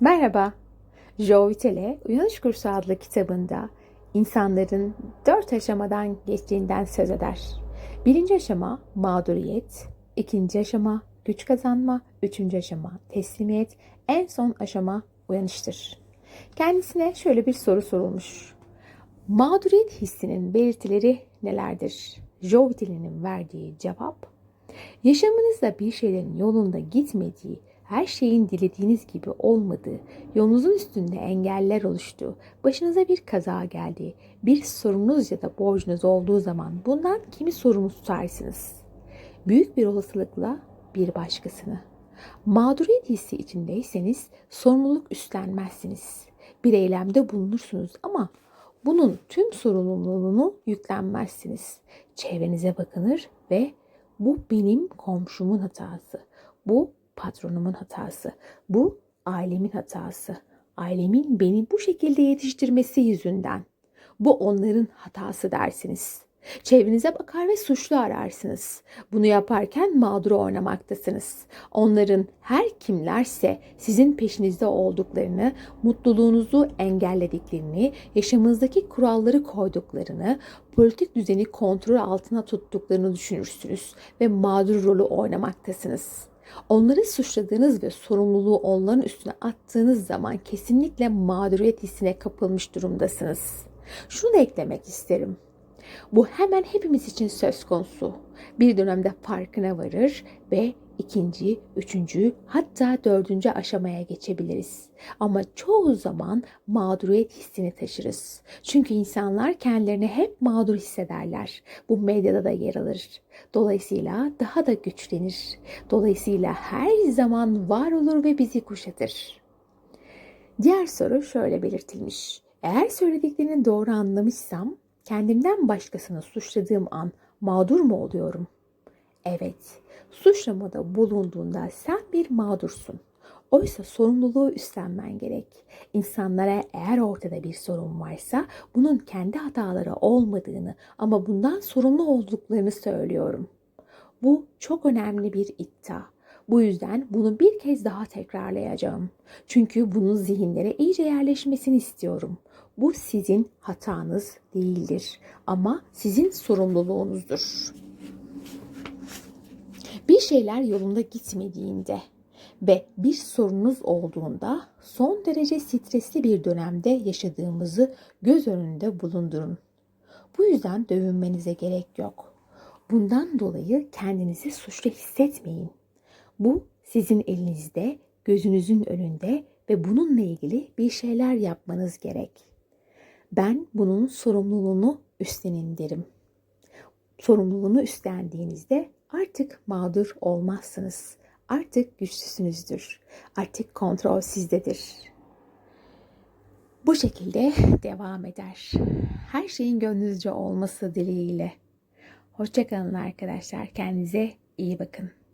Merhaba. Joe Vitale, Uyanış Kursu adlı kitabında insanların dört aşamadan geçtiğinden söz eder. Birinci aşama mağduriyet, ikinci aşama güç kazanma, üçüncü aşama teslimiyet, en son aşama uyanıştır. Kendisine şöyle bir soru sorulmuş. Mağduriyet hissinin belirtileri nelerdir? Joe Vitale'nin verdiği cevap, Yaşamınızda bir şeylerin yolunda gitmediği, her şeyin dilediğiniz gibi olmadığı, yolunuzun üstünde engeller oluştuğu, başınıza bir kaza geldiği, bir sorunuz ya da borcunuz olduğu zaman bundan kimi sorumlu tutarsınız? Büyük bir olasılıkla bir başkasını. Mağduriyet hissi içindeyseniz sorumluluk üstlenmezsiniz. Bir eylemde bulunursunuz ama bunun tüm sorumluluğunu yüklenmezsiniz. Çevrenize bakınır ve bu benim komşumun hatası. Bu patronumun hatası. Bu ailemin hatası. Ailemin beni bu şekilde yetiştirmesi yüzünden. Bu onların hatası dersiniz. Çevrenize bakar ve suçlu ararsınız. Bunu yaparken mağduru oynamaktasınız. Onların her kimlerse sizin peşinizde olduklarını, mutluluğunuzu engellediklerini, yaşamınızdaki kuralları koyduklarını, politik düzeni kontrol altına tuttuklarını düşünürsünüz ve mağdur rolü oynamaktasınız. Onları suçladığınız ve sorumluluğu onların üstüne attığınız zaman kesinlikle mağduriyet hissine kapılmış durumdasınız. Şunu da eklemek isterim. Bu hemen hepimiz için söz konusu. Bir dönemde farkına varır ve ikinci, üçüncü hatta dördüncü aşamaya geçebiliriz. Ama çoğu zaman mağduriyet hissini taşırız. Çünkü insanlar kendilerini hep mağdur hissederler. Bu medyada da yer alır. Dolayısıyla daha da güçlenir. Dolayısıyla her zaman var olur ve bizi kuşatır. Diğer soru şöyle belirtilmiş. Eğer söylediklerini doğru anlamışsam kendimden başkasını suçladığım an mağdur mu oluyorum? Evet, suçlamada bulunduğunda sen bir mağdursun. Oysa sorumluluğu üstlenmen gerek. İnsanlara eğer ortada bir sorun varsa bunun kendi hataları olmadığını ama bundan sorumlu olduklarını söylüyorum. Bu çok önemli bir iddia. Bu yüzden bunu bir kez daha tekrarlayacağım. Çünkü bunun zihinlere iyice yerleşmesini istiyorum. Bu sizin hatanız değildir ama sizin sorumluluğunuzdur. Bir şeyler yolunda gitmediğinde ve bir sorunuz olduğunda son derece stresli bir dönemde yaşadığımızı göz önünde bulundurun. Bu yüzden dövünmenize gerek yok. Bundan dolayı kendinizi suçlu hissetmeyin. Bu sizin elinizde, gözünüzün önünde ve bununla ilgili bir şeyler yapmanız gerek. Ben bunun sorumluluğunu üstlenin derim. Sorumluluğunu üstlendiğinizde artık mağdur olmazsınız. Artık güçlüsünüzdür. Artık kontrol sizdedir. Bu şekilde devam eder. Her şeyin gönlünüzce olması dileğiyle. Hoşçakalın arkadaşlar. Kendinize iyi bakın.